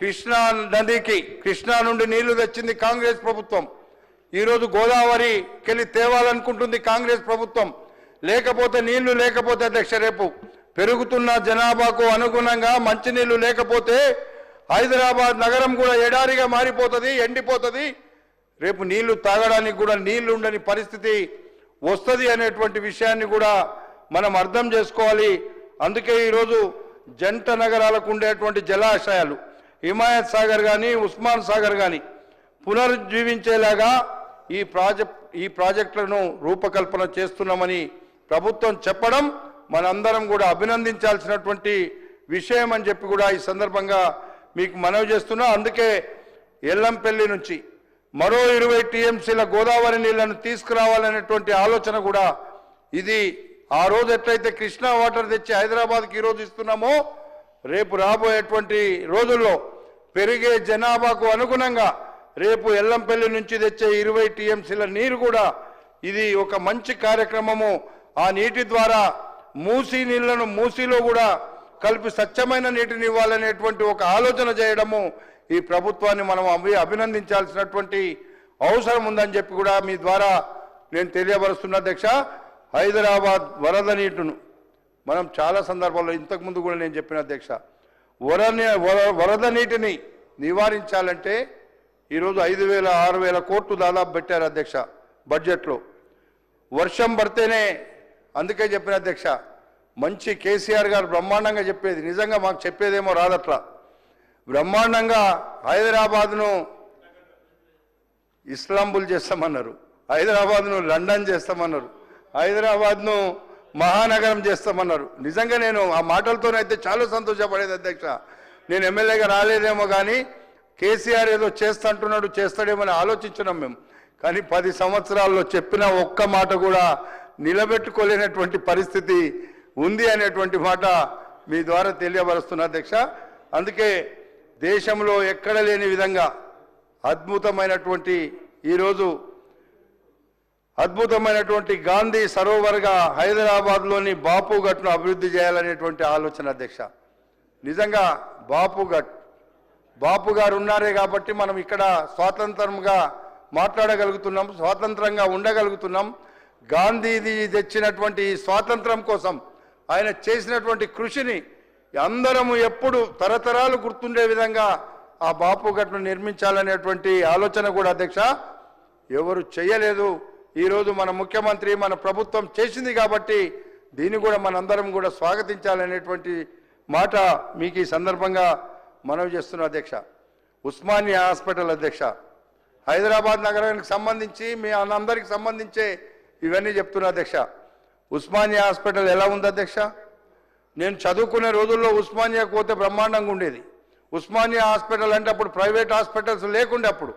కృష్ణా నదికి కృష్ణా నుండి నీళ్ళు తెచ్చింది కాంగ్రెస్ ప్రభుత్వం. ఈరోజు గోదావరికెళ్ళి తేవాలనుకుంటుంది కాంగ్రెస్ ప్రభుత్వం. లేకపోతే నీళ్ళు లేకపోతే అధ్యక్ష రేపు పెరుగుతున్న జనాభాకు అనుగుణంగా మంచినీళ్ళు లేకపోతే హైదరాబాద్ నగరం కూడా ఎడారిగా మారిపోతుంది ఎండిపోతుంది. రేపు నీళ్ళు తాగడానికి కూడా నీళ్ళు ఉండని పరిస్థితి వస్తుంది అనేటువంటి విషయాన్ని కూడా మనం అర్థం చేసుకోవాలి. అందుకే ఈరోజు జంట నగరాలకు ఉండేటువంటి జలాశయాలు. హిమాయత్ సాగర్ కానీ ఉస్మాన్ సాగర్ కానీ పునరుజ్జీవించేలాగా ఈ ప్రాజెక్ట్ ఈ ప్రాజెక్టులను రూపకల్పన చేస్తున్నామని ప్రభుత్వం చెప్పడం మనందరం కూడా అభినందించాల్సినటువంటి విషయం అని చెప్పి కూడా ఈ సందర్భంగా మీకు మనవి చేస్తున్నా. అందుకే ఎల్లంపల్లి నుంచి మరో ఇరవై టీఎంసీల గోదావరి నీళ్ళను తీసుకురావాలనేటువంటి ఆలోచన కూడా ఇది. ఆ రోజు ఎట్లయితే కృష్ణా వాటర్ తెచ్చి హైదరాబాద్కి ఈరోజు ఇస్తున్నామో రేపు రాబోయేటువంటి రోజుల్లో పెరిగే జనాభాకు అనుగుణంగా రేపు ఎల్లంపల్లి నుంచి తెచ్చే ఇరవై టీఎంసీల నీరు కూడా ఇది ఒక మంచి కార్యక్రమము. ఆ నీటి ద్వారా మూసీ నీళ్ళను మూసీలో కూడా కలిపి స్వచ్ఛమైన నీటిని ఇవ్వాలనేటువంటి ఒక ఆలోచన చేయడము ఈ ప్రభుత్వాన్ని మనం అవి అభినందించాల్సినటువంటి అవసరం ఉందని చెప్పి కూడా మీ ద్వారా నేను తెలియపరుస్తున్న అధ్యక్ష. హైదరాబాద్ వరద నీటును మనం చాలా సందర్భాల్లో ఇంతకుముందు కూడా నేను చెప్పిన అధ్యక్ష. వరని వర- వరద నీటిని నివారించాలంటే ఈరోజు ఐదు వేల ఆరు వేల కోట్లు దాదాపు పెట్టారు అధ్యక్ష బడ్జెట్లో. వర్షం పడితేనే అందుకే చెప్పిన అధ్యక్ష మంచి కేసీఆర్ గారు బ్రహ్మాండంగా చెప్పేది నిజంగా మాకు చెప్పేదేమో రాదట్లా. బ్రహ్మాండంగా హైదరాబాద్ను ఇస్లాంబుల్ చేస్తామన్నారు హైదరాబాద్ను లండన్ చేస్తామన్నారు హైదరాబాద్ను మహానగరం చేస్తామన్నారు. నిజంగా నేను ఆ మాటలతోనైతే చాలా సంతోషపడేది అధ్యక్ష. నేను ఎమ్మెల్యేగా రాలేదేమో కానీ కేసీఆర్ ఏదో చేస్తంటున్నాడు చేస్తాడేమో అని ఆలోచించినాం మేము. కానీ పది సంవత్సరాల్లో చెప్పిన ఒక్క మాట కూడా నిలబెట్టుకోలేనటువంటి పరిస్థితి ఉంది అనేటువంటి మాట మీ ద్వారా తెలియబరుస్తున్న అధ్యక్ష. అందుకే దేశంలో ఎక్కడ లేని విధంగా అద్భుతమైనటువంటి ఈరోజు అద్భుతమైనటువంటి గాంధీ సరోవర్గా హైదరాబాద్లోని బాపు గట్టును అభివృద్ధి చేయాలనేటువంటి ఆలోచన అధ్యక్ష. నిజంగా బాపు ఘట్ బాపు గారు ఉన్నారే కాబట్టి మనం ఇక్కడ స్వాతంత్రంగా మాట్లాడగలుగుతున్నాం స్వాతంత్రంగా ఉండగలుగుతున్నాం. గాంధీది తెచ్చినటువంటి స్వాతంత్రం కోసం ఆయన చేసినటువంటి కృషిని అందరము ఎప్పుడు తరతరాలు గుర్తుండే విధంగా ఆ బాపు గట్ను నిర్మించాలనేటువంటి ఆలోచన కూడా అధ్యక్ష ఎవరు చేయలేదు ఈరోజు మన ముఖ్యమంత్రి మన ప్రభుత్వం చేసింది కాబట్టి దీన్ని కూడా మనందరం కూడా స్వాగతించాలనేటువంటి మాట మీకు ఈ సందర్భంగా మనవి చేస్తున్న అధ్యక్ష ఉస్మానియా హాస్పిటల్ అధ్యక్ష హైదరాబాద్ నగరానికి సంబంధించి మీ అందరికి సంబంధించే ఇవన్నీ చెప్తున్నా అధ్యక్ష ఉస్మానియా హాస్పిటల్ ఎలా ఉంది అధ్యక్ష? నేను చదువుకునే రోజుల్లో ఉస్మానియాకు పోతే బ్రహ్మాండంగా ఉండేది. ఉస్మానియా హాస్పిటల్ అంటే అప్పుడు ప్రైవేట్ హాస్పిటల్స్ లేకుండే అప్పుడు.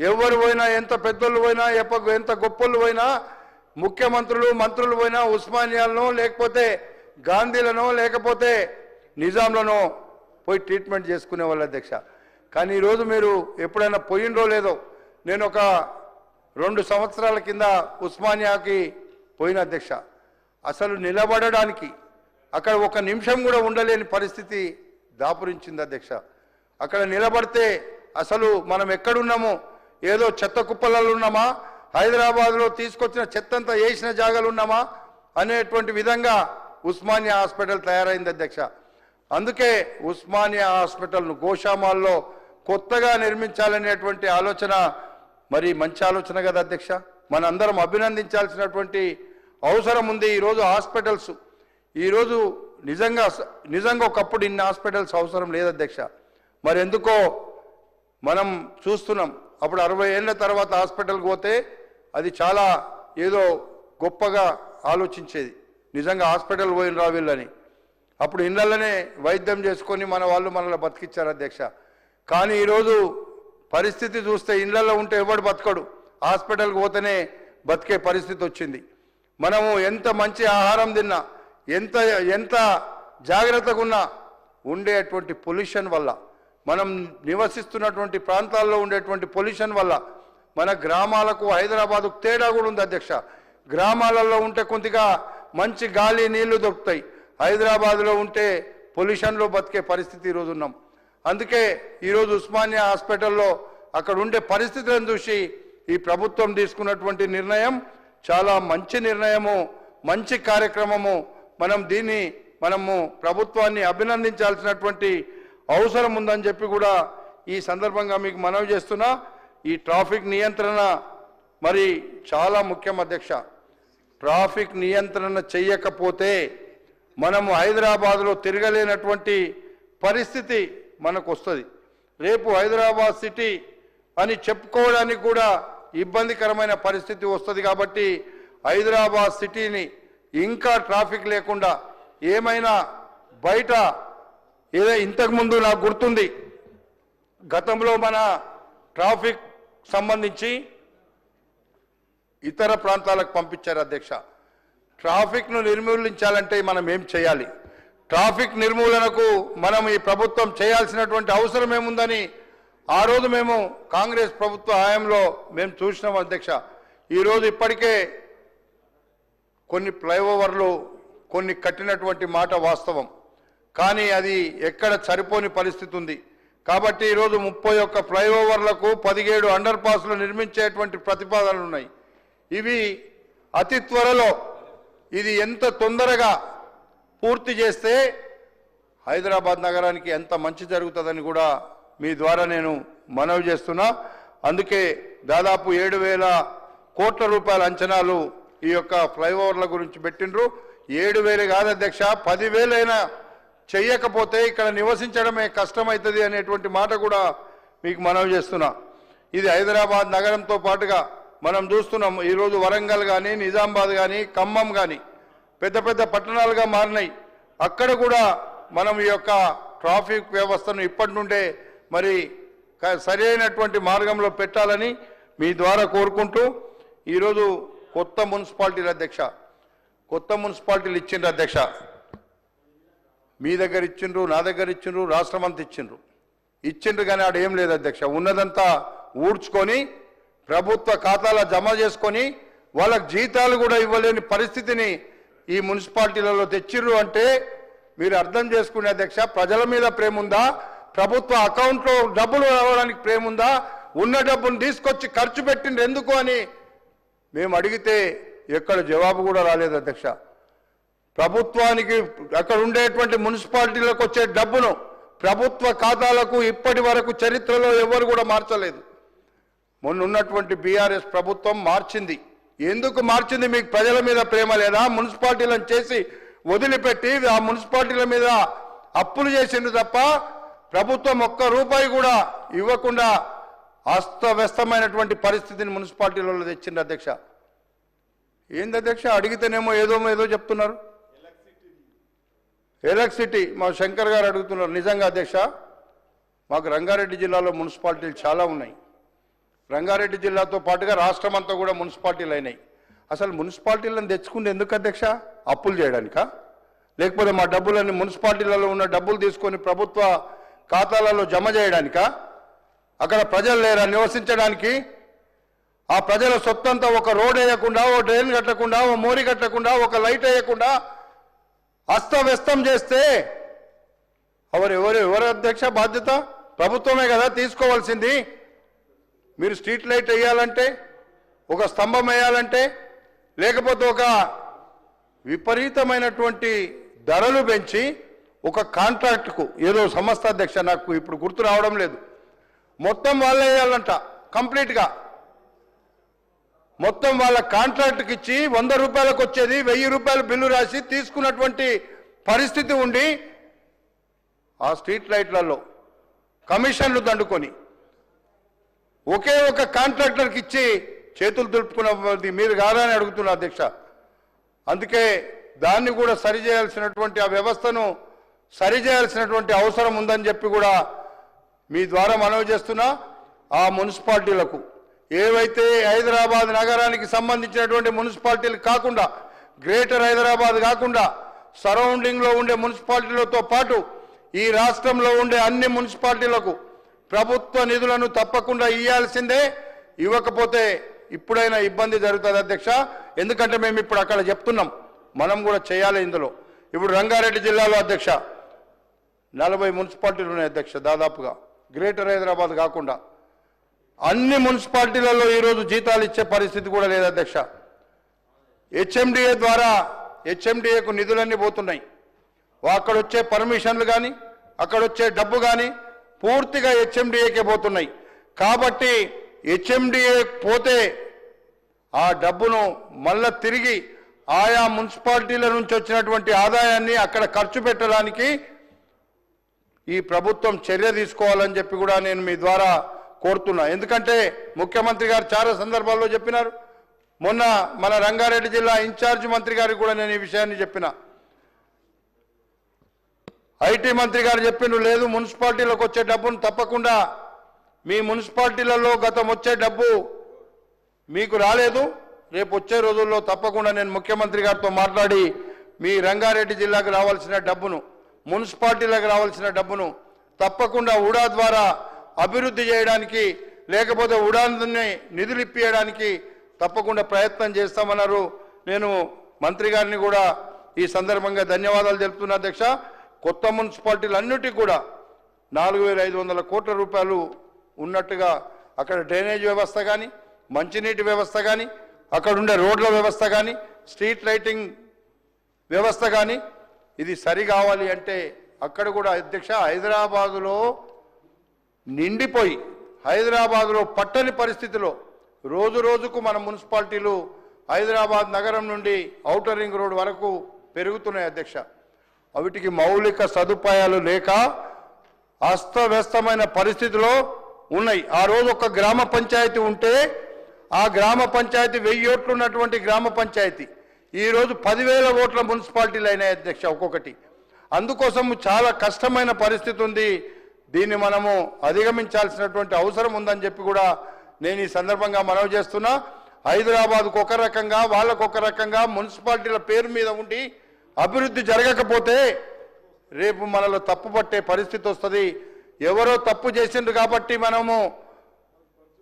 ఎవరు పోయినా ఎంత పెద్దోళ్ళు పోయినా ఎప్ప ఎంత గొప్పళ్ళు పోయినా ముఖ్యమంత్రులు మంత్రులు పోయినా ఉస్మానియాలను లేకపోతే గాంధీలను లేకపోతే నిజాంలను పోయి ట్రీట్మెంట్ చేసుకునే వాళ్ళు అధ్యక్ష కానీ ఈరోజు మీరు ఎప్పుడైనా పోయిండో లేదో నేను ఒక రెండు సంవత్సరాల కింద ఉస్మానియాకి పోయిన అధ్యక్ష అసలు నిలబడడానికి అక్కడ ఒక నిమిషం కూడా ఉండలేని పరిస్థితి దాపురించింది అధ్యక్ష అక్కడ నిలబడితే అసలు మనం ఎక్కడున్నామో ఏదో చెత్త కుప్పలలో ఉన్నామా హైదరాబాద్లో తీసుకొచ్చిన చెత్తంతా వేసిన జాగాలు ఉన్నామా అనేటువంటి విధంగా ఉస్మానియా హాస్పిటల్ తయారైంది అధ్యక్ష అందుకే ఉస్మానియా హాస్పిటల్ను గోషామాల్లో కొత్తగా నిర్మించాలనేటువంటి ఆలోచన మరి మంచి ఆలోచన కదా అధ్యక్ష? మనందరం అభినందించాల్సినటువంటి అవసరం ఉంది ఈరోజు హాస్పిటల్స్. ఈరోజు నిజంగా నిజంగా ఒకప్పుడు ఇన్ని హాస్పిటల్స్ అవసరం లేదు అధ్యక్ష. మరి ఎందుకో మనం చూస్తున్నాం. అప్పుడు అరవై ఏళ్ళ తర్వాత హాస్పిటల్కి పోతే అది చాలా ఏదో గొప్పగా ఆలోచించేది. నిజంగా హాస్పిటల్ పోయిన రావీళ్ళని అప్పుడు ఇళ్ళలోనే వైద్యం చేసుకొని మన వాళ్ళు మనల్ని బతికిచ్చారు అధ్యక్ష. కానీ ఈరోజు పరిస్థితి చూస్తే ఇళ్ళల్లో ఉంటే ఎవడు బతకడు? హాస్పిటల్కి పోతేనే బతికే పరిస్థితి వచ్చింది. మనము ఎంత మంచి ఆహారం తిన్నా ఎంత ఎంత జాగ్రత్తగా ఉన్నా ఉండేటువంటి పొల్యూషన్ వల్ల మనం నివసిస్తున్నటువంటి ప్రాంతాల్లో ఉండేటువంటి పొల్యూషన్ వల్ల మన గ్రామాలకు హైదరాబాదుకు తేడా కూడా ఉంది అధ్యక్ష. గ్రామాలలో ఉంటే కొద్దిగా మంచి గాలి నీళ్ళు దొరుకుతాయి. హైదరాబాద్లో ఉంటే పొల్యూషన్లో బతికే పరిస్థితి ఈరోజు ఉన్నాం. అందుకే ఈరోజు ఉస్మానియా హాస్పిటల్లో అక్కడ ఉండే పరిస్థితులను చూసి ఈ ప్రభుత్వం తీసుకున్నటువంటి నిర్ణయం చాలా మంచి నిర్ణయము మంచి కార్యక్రమము. మనం దీన్ని మనము ప్రభుత్వాన్ని అభినందించాల్సినటువంటి అవసరం ఉందని చెప్పి కూడా ఈ సందర్భంగా మీకు మనవి చేస్తున్నా. ఈ ట్రాఫిక్ నియంత్రణ మరి చాలా ముఖ్యం అధ్యక్ష. ట్రాఫిక్ నియంత్రణ చెయ్యకపోతే మనము హైదరాబాద్లో తిరగలేనటువంటి పరిస్థితి మనకు వస్తుంది రేపు హైదరాబాద్ సిటీ అని చెప్పుకోవడానికి కూడా ఇబ్బందికరమైన పరిస్థితి వస్తుంది కాబట్టి హైదరాబాద్ సిటీని ఇంకా ట్రాఫిక్ లేకుండా ఏమైనా బయట ఏదో ఇంతకుముందు నాకు గుర్తుంది. గతంలో మన ట్రాఫిక్ సంబంధించి ఇతర ప్రాంతాలకు పంపించారు అధ్యక్ష. ట్రాఫిక్ను నిర్మూలించాలంటే మనం ఏం చేయాలి? ట్రాఫిక్ నిర్మూలనకు మనం ఈ ప్రభుత్వం చేయాల్సినటువంటి అవసరం ఏముందని ఆ రోజు మేము కాంగ్రెస్ ప్రభుత్వ హయాంలో మేము చూసినాం అధ్యక్ష. ఈరోజు ఇప్పటికే కొన్ని ఫ్లైఓవర్లు కొన్ని కట్టినటువంటి మాట వాస్తవం. కానీ అది ఎక్కడ సరిపోని పరిస్థితి ఉంది. కాబట్టి ఈరోజు ముప్పై ఒక్క ఫ్లైఓవర్లకు పదిహేడు అండర్ పాస్లు నిర్మించేటువంటి ప్రతిపాదనలు ఉన్నాయి. ఇవి అతి త్వరలో ఇది ఎంత తొందరగా పూర్తి చేస్తే హైదరాబాద్ నగరానికి ఎంత మంచి జరుగుతుందని కూడా మీ ద్వారా నేను మనవి చేస్తున్నా. అందుకే దాదాపు ఏడు వేల కోట్ల రూపాయల అంచనాలు ఈ యొక్క ఫ్లైఓవర్ల గురించి పెట్టిండ్రు. ఏడు వేలు కాదు అధ్యక్ష పదివేలైనా చెయ్యకపోతే ఇక్కడ నివసించడమే కష్టమవుతుంది అనేటువంటి మాట కూడా మీకు మనవి చేస్తున్నా. ఇది హైదరాబాద్ నగరంతో పాటుగా మనం చూస్తున్నాం ఈరోజు వరంగల్ కానీ నిజామాబాద్ కానీ ఖమ్మం కానీ పెద్ద పెద్ద పట్టణాలుగా మారినాయి. అక్కడ కూడా మనం ఈ యొక్క ట్రాఫిక్ వ్యవస్థను ఇప్పటి నుండే మరి సరైనటువంటి మార్గంలో పెట్టాలని మీ ద్వారా కోరుకుంటూ ఈరోజు కొత్త మున్సిపాలిటీల అధ్యక్ష కొత్త మున్సిపాలిటీలు ఇచ్చిండ్రు అధ్యక్ష. మీ దగ్గర ఇచ్చిండ్రు నా దగ్గర ఇచ్చిండ్రు రాష్ట్రం అంతా ఇచ్చిండ్రు. ఇచ్చిండ్రు కానీ ఆడ ఏం లేదు అధ్యక్ష. ఉన్నదంతా ఊడ్చుకొని ప్రభుత్వ ఖాతాలో జమ చేసుకొని వాళ్ళకి జీతాలు కూడా ఇవ్వలేని పరిస్థితిని ఈ మున్సిపాలిటీలలో తెచ్చిర్రు అంటే మీరు అర్థం చేసుకునే అధ్యక్ష ప్రజల మీద ప్రేమ ఉందా ప్రభుత్వ అకౌంట్లో డబ్బులు రావడానికి ప్రేమ ఉందా ఉన్న డబ్బును తీసుకొచ్చి ఖర్చు పెట్టింది ఎందుకు అని మేము అడిగితే ఎక్కడ జవాబు కూడా రాలేదు అధ్యక్ష. ప్రభుత్వానికి అక్కడ ఉండేటువంటి మున్సిపాలిటీలకు వచ్చే డబ్బును ప్రభుత్వ ఖాతాలకు ఇప్పటి వరకు చరిత్రలో ఎవరు కూడా మార్చలేదు. మొన్న ఉన్నటువంటి బీఆర్ఎస్ ప్రభుత్వం మార్చింది. ఎందుకు మార్చింది? మీకు ప్రజల మీద ప్రేమ లేదా? మున్సిపాలిటీలను చేసి వదిలిపెట్టి ఆ మున్సిపాలిటీల మీద అప్పులు చేసిండు తప్ప ప్రభుత్వం ఒక్క రూపాయి కూడా ఇవ్వకుండా అస్తవ్యస్తమైనటువంటి పరిస్థితిని మున్సిపాలిటీలలో తెచ్చింది అధ్యక్ష. ఏంది అధ్యక్ష? అడిగితేనేమో ఏదో ఏదో చెప్తున్నారు. ఎలక్ట్రిసిటీ మా శంకర్ గారు అడుగుతున్నారు. నిజంగా అధ్యక్ష మాకు రంగారెడ్డి జిల్లాలో మున్సిపాలిటీలు చాలా ఉన్నాయి. రంగారెడ్డి జిల్లాతో పాటుగా రాష్ట్రం అంతా కూడా మున్సిపాలిటీలు అయినాయి. అసలు మున్సిపాలిటీలను తెచ్చుకుంటే ఎందుకు అధ్యక్ష? అప్పులు చేయడానికా? లేకపోతే మా డబ్బులన్నీ మున్సిపాలిటీలలో ఉన్న డబ్బులు తీసుకొని ప్రభుత్వ ఖాతాలలో జమ చేయడానికా? అక్కడ ప్రజలు లేరా నివసించడానికి? ఆ ప్రజల సొత్తంతా ఒక రోడ్ వేయకుండా ఓ డ్రైన్ కట్టకుండా ఓ మోరి కట్టకుండా ఒక లైట్ వేయకుండా అస్తవ్యస్తం చేస్తే ఎవరు ఎవరు ఎవరు అధ్యక్ష బాధ్యత? ప్రభుత్వమే కదా తీసుకోవాల్సింది. మీరు స్ట్రీట్ లైట్ వేయాలంటే ఒక స్తంభం వేయాలంటే లేకపోతే ఒక విపరీతమైనటువంటి ధరలు పెంచి ఒక కాంట్రాక్ట్కు ఏదో సంస్థ అధ్యక్ష నాకు ఇప్పుడు గుర్తు రావడం లేదు. మొత్తం వాళ్ళే వేయాలంట కంప్లీట్గా. మొత్తం వాళ్ళ కాంట్రాక్ట్కి ఇచ్చి వంద రూపాయలకు వచ్చేది వెయ్యి రూపాయల బిల్లు రాసి తీసుకున్నటువంటి పరిస్థితి ఉండి ఆ స్ట్రీట్ లైట్లలో కమిషన్లు దండుకొని ఒకే ఒక కాంట్రాక్టర్కి ఇచ్చి చేతులు దులుపుకున్నది మీరు కాదా అని అడుగుతున్నా అధ్యక్ష. అందుకే దాన్ని కూడా సరిచేయాల్సినటువంటి ఆ వ్యవస్థను సరిచేయాల్సినటువంటి అవసరం ఉందని చెప్పి కూడా మీ ద్వారా మనవి చేస్తున్నా ఆ మున్సిపాలిటీలకు. ఏవైతే హైదరాబాద్ నగరానికి సంబంధించినటువంటి మున్సిపాలిటీలు కాకుండా గ్రేటర్ హైదరాబాద్ కాకుండా సరౌండింగ్లో ఉండే మున్సిపాలిటీలతో పాటు ఈ రాష్ట్రంలో ఉండే అన్ని మున్సిపాలిటీలకు ప్రభుత్వ నిధులను తప్పకుండా ఇవ్వాల్సిందే ఇవ్వకపోతే ఇప్పుడైనా ఇబ్బంది జరుగుతుంది అధ్యక్ష. ఎందుకంటే మేము ఇప్పుడు అక్కడ చెప్తున్నాం. మనం కూడా చేయాలి ఇందులో. ఇప్పుడు రంగారెడ్డి జిల్లాలో అధ్యక్ష నలభై మున్సిపాలిటీలు ఉన్నాయి అధ్యక్ష దాదాపుగా. గ్రేటర్ హైదరాబాద్ కాకుండా. అన్ని మున్సిపాలిటీలలో ఈరోజు జీతాలు ఇచ్చే పరిస్థితి కూడా లేదు అధ్యక్ష. హెచ్ఎండిఏ ద్వారా హెచ్ఎండిఏకు నిధులన్నీ పోతున్నాయి. అక్కడ వచ్చే పర్మిషన్లు కానీ అక్కడ వచ్చే డబ్బు కానీ పూర్తిగా హెచ్ఎండిఏకే పోతున్నాయి. కాబట్టి హెచ్ఎండిఏ పోతే ఆ డబ్బును మళ్ళా తిరిగి ఆయా మున్సిపాలిటీల నుంచి వచ్చినటువంటి ఆదాయాన్ని అక్కడ ఖర్చు పెట్టడానికి ఈ ప్రభుత్వం చర్య తీసుకోవాలని చెప్పి కూడా నేను మీ ద్వారా కోరుతున్నా. ఎందుకంటే ముఖ్యమంత్రి గారు చాలా సందర్భాల్లో చెప్పినారు. మొన్న మన రంగారెడ్డి జిల్లా ఇన్ఛార్జ్ మంత్రి గారికి కూడా నేను ఈ విషయాన్ని చెప్పిన. ఐటీ మంత్రి గారు చెప్పిండ్రు లేదు మున్సిపాలిటీలకు వచ్చే డబ్బును తప్పకుండా మీ మున్సిపాలిటీలలో గతం వచ్చే డబ్బు మీకు రాలేదు. రేపు వచ్చే రోజుల్లో తప్పకుండా నేను ముఖ్యమంత్రి గారితో మాట్లాడి మీ రంగారెడ్డి జిల్లాకు రావాల్సిన డబ్బును మున్సిపాలిటీలకు రావాల్సిన డబ్బును తప్పకుండా ఉడా ద్వారా అభివృద్ధి చేయడానికి లేకపోతే ఉడాన్ని నిధులు ఇప్పియడానికి తప్పకుండా ప్రయత్నం చేస్తామన్నారు. నేను మంత్రి గారిని కూడా ఈ సందర్భంగా ధన్యవాదాలు తెలుపుతున్నా అధ్యక్ష. కొత్త మున్సిపాలిటీలన్నిటికీ కూడా నాలుగు వేల ఐదు వందల కోట్ల రూపాయలు ఉన్నట్టుగా అక్కడ డ్రైనేజ్ వ్యవస్థ కానీ మంచినీటి వ్యవస్థ కానీ అక్కడ ఉండే రోడ్ల వ్యవస్థ కానీ స్ట్రీట్ లైటింగ్ వ్యవస్థ కానీ ఇది సరి కావాలి అంటే అక్కడ కూడా అధ్యక్ష హైదరాబాదులో నిండిపోయి హైదరాబాదులో పట్టని పరిస్థితిలో రోజు రోజుకు మన మున్సిపాలిటీలు హైదరాబాద్ నగరం నుండి ఔటర్ రింగ్ రోడ్ వరకు పెరుగుతున్నాయి అధ్యక్ష. వీటికి మౌలిక సదుపాయాలు లేక అస్తవ్యస్తమైన పరిస్థితిలో ఉన్నాయి. ఆ రోజు ఒక గ్రామ పంచాయతీ ఉంటే ఆ గ్రామ పంచాయతీ వెయ్యి ఓట్లు ఉన్నటువంటి గ్రామ పంచాయతీ. ఈరోజు పదివేల ఓట్ల మున్సిపాలిటీలు అయినాయి అధ్యక్ష ఒక్కొక్కటి. అందుకోసం చాలా కష్టమైన పరిస్థితి ఉంది. దీన్ని మనము అధిగమించాల్సినటువంటి అవసరం ఉందని చెప్పి కూడా నేను ఈ సందర్భంగా మనవి చేస్తున్నా. హైదరాబాద్కు ఒక రకంగా వాళ్ళకు ఒక రకంగా మున్సిపాలిటీల పేరు మీద ఉండి అభివృద్ధి జరగకపోతే రేపు మనలో తప్పు పట్టే పరిస్థితి వస్తుంది. ఎవరో తప్పు చేసిండ్రు కాబట్టి మనము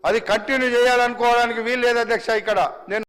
అది కంటిన్యూ చేయాలనుకోవడానికి వీలు లేదు అధ్యక్ష ఇక్కడ. నేను